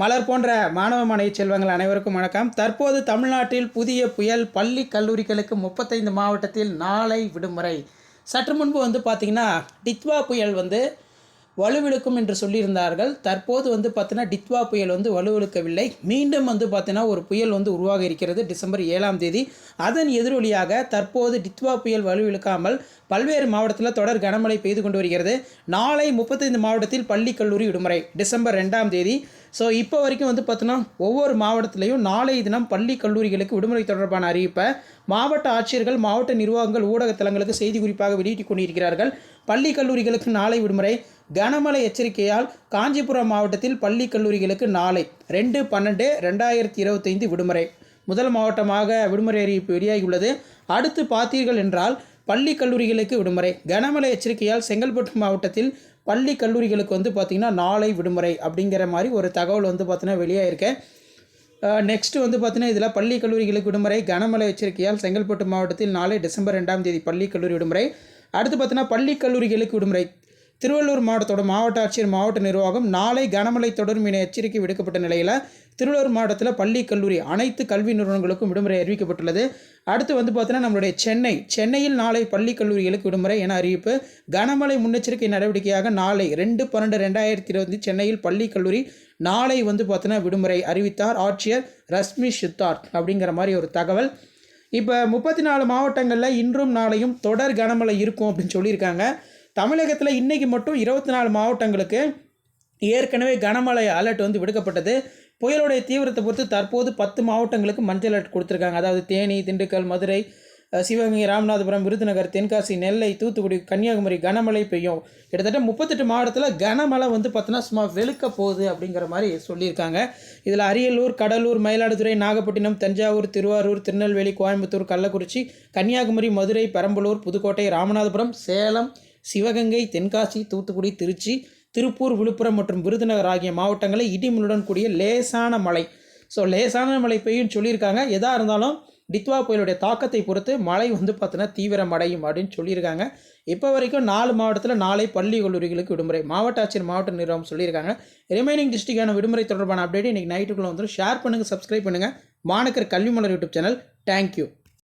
மலர் போன்ற மாணவ மாணவி செல்வங்கள் அனைவருக்கும் வணக்கம். தற்போது தமிழ்நாட்டில் புதிய புயல் பள்ளி கல்லூரிகளுக்கு முப்பத்தைந்து மாவட்டத்தில் நாளை விடுமுறை. சற்று முன்பு வந்து பார்த்திங்கன்னா டித்வா புயல் வந்து வலுவிழுக்கும் என்று சொல்லியிருந்தார்கள். தற்போது வந்து பார்த்தீங்கன்னா டித்வா புயல் வந்து வலுவிழுக்கவில்லை. மீண்டும் வந்து பார்த்தீங்கன்னா ஒரு புயல் வந்து உருவாக இருக்கிறது டிசம்பர் ஏழாம் தேதி. அதன் எதிரொலியாக தற்போது டித்வா புயல் வலுவிழுக்காமல் பல்வேறு மாவட்டத்தில் தொடர் கனமழை பெய்து கொண்டு வருகிறது. நாளை முப்பத்தைந்து மாவட்டத்தில் பள்ளி கல்லூரி விடுமுறை டிசம்பர் ரெண்டாம் தேதி. ஸோ இப்போ வரைக்கும் வந்து பார்த்தோன்னா ஒவ்வொரு மாவட்டத்திலையும் நாளை தினம் பள்ளி கல்லூரிகளுக்கு விடுமுறை தொடர்பான அறிவிப்பை மாவட்ட ஆட்சியர்கள் மாவட்ட நிர்வாகங்கள் ஊடக தளங்களுக்கு செய்தி குறிப்பாக வெளியிட்டு கொண்டிருக்கிறார்கள். பள்ளி கல்லூரிகளுக்கு நாளை விடுமுறை. கனமழை எச்சரிக்கையால் காஞ்சிபுரம் மாவட்டத்தில் பள்ளி கல்லூரிகளுக்கு நாளை ரெண்டு பன்னெண்டு ரெண்டாயிரத்தி இருபத்தைந்து விடுமுறை. முதல் மாவட்டமாக விடுமுறை அறிவிப்பு வெளியாகியுள்ளது. அடுத்து பார்த்தீர்கள் என்றால் பள்ளி கல்லூரிகளுக்கு விடுமுறை. கனமழை எச்சரிக்கையால் செங்கல்பட்டு மாவட்டத்தில் பள்ளி கல்லூரிகளுக்கு வந்து பார்த்திங்கன்னா நாளை விடுமுறை அப்படிங்கிற மாதிரி ஒரு தகவல் வந்து பார்த்தீங்கன்னா வெளியாயிருக்கேன் நெக்ஸ்ட்டு வந்து பார்த்தீங்கன்னா இதில் பள்ளி கல்லூரிகளுக்கு விடுமுறை கனமழை எச்சரிக்கையால் செங்கல்பட்டு மாவட்டத்தில் நாளை டிசம்பர் ரெண்டாம் தேதி பள்ளி கல்லூரி விடுமுறை. அடுத்து பார்த்தீங்கன்னா பள்ளி கல்லூரிகளுக்கு விடுமுறை. திருவள்ளூர் மாவட்டத்தோட மாவட்ட ஆட்சியர் மாவட்ட நிர்வாகம் நாளை கனமழை தொடரும் என எச்சரிக்கை விடுக்கப்பட்ட நிலையில் திருவள்ளூர் மாவட்டத்தில் பள்ளி கல்லூரி அனைத்து கல்வி நிறுவனங்களுக்கும் விடுமுறை அறிவிக்கப்பட்டுள்ளது. அடுத்து வந்து பார்த்தீங்கன்னா நம்மளுடைய சென்னை. சென்னையில் நாளை பள்ளி கல்லூரிகளுக்கு விடுமுறை என அறிவிப்பு. கனமழை முன்னெச்சரிக்கை நடவடிக்கையாக நாளை ரெண்டு பன்னெண்டு ரெண்டாயிரத்தி இருபது சென்னையில் பள்ளி கல்லூரி நாளை வந்து பார்த்தீங்கன்னா விடுமுறை அறிவித்தார் ஆட்சியர் ரஷ்மி சித்தார்த் அப்படிங்கிற மாதிரி ஒரு தகவல். இப்போ முப்பத்தி நாலு மாவட்டங்களில் இன்றும் நாளையும் தொடர் கனமழை இருக்கும் அப்படின்னு சொல்லியிருக்காங்க. தமிழகத்தில் இன்றைக்கி மட்டும் இருபத்தி நாலு மாவட்டங்களுக்கு ஏற்கனவே கனமழை அலர்ட் வந்து விடுக்கப்பட்டது. புயலுடைய தீவிரத்தை பொறுத்து தற்போது பத்து மாவட்டங்களுக்கு மஞ்சள் அலர்ட் கொடுத்துருக்காங்க. அதாவது தேனி திண்டுக்கல் மதுரை சிவகங்கை ராமநாதபுரம் விருதுநகர் தென்காசி நெல்லை தூத்துக்குடி கன்னியாகுமரி கனமழை பெய்யும். கிட்டத்தட்ட முப்பத்தெட்டு மாவட்டத்தில் கனமழை வந்து பார்த்தோன்னா சும்மா வெளுக்க போகுது அப்படிங்கிற மாதிரி சொல்லியிருக்காங்க. இதில் அரியலூர் கடலூர் மயிலாடுதுறை நாகப்பட்டினம் தஞ்சாவூர் திருவாரூர் திருநெல்வேலி கோயம்புத்தூர் கள்ளக்குறிச்சி கன்னியாகுமரி மதுரை பெரம்பலூர் புதுக்கோட்டை ராமநாதபுரம் சேலம் சிவகங்கை தென்காசி தூத்துக்குடி திருச்சி திருப்பூர் விழுப்புரம் மற்றும் விருதுநகர் ஆகிய மாவட்டங்களில் இடிமுடன் கூடிய லேசான மழை. ஸோ லேசான மழை பெய்யும் சொல்லியிருக்காங்க. எதாக இருந்தாலும் டித்வா புயலுடைய தாக்கத்தை பொறுத்து மழை வந்து பார்த்தீங்கன்னா தீவிரம் அடையும் அப்படின்னு சொல்லியிருக்காங்க. இப்போ வரைக்கும் நாலு மாவட்டத்தில் நாளை பள்ளி கல்லூரிகளுக்கு விடுமுறை மாவட்ட ஆட்சியர் மாவட்ட நிர்வாகம் சொல்லியிருக்காங்க. ரிமைனிங் டிஸ்ட்ரிக்டான விடுமுறை தொடர்பான அப்டேட் இன்றைக்கி நைட்டுக்குள்ளே வந்துடும் ஷேர் பண்ணுங்கள் சப்ஸ்கிரைப் பண்ணுங்கள் மாணக்கர் கல்வி மலர் யூடியூப் சேனல். தேங்க்யூ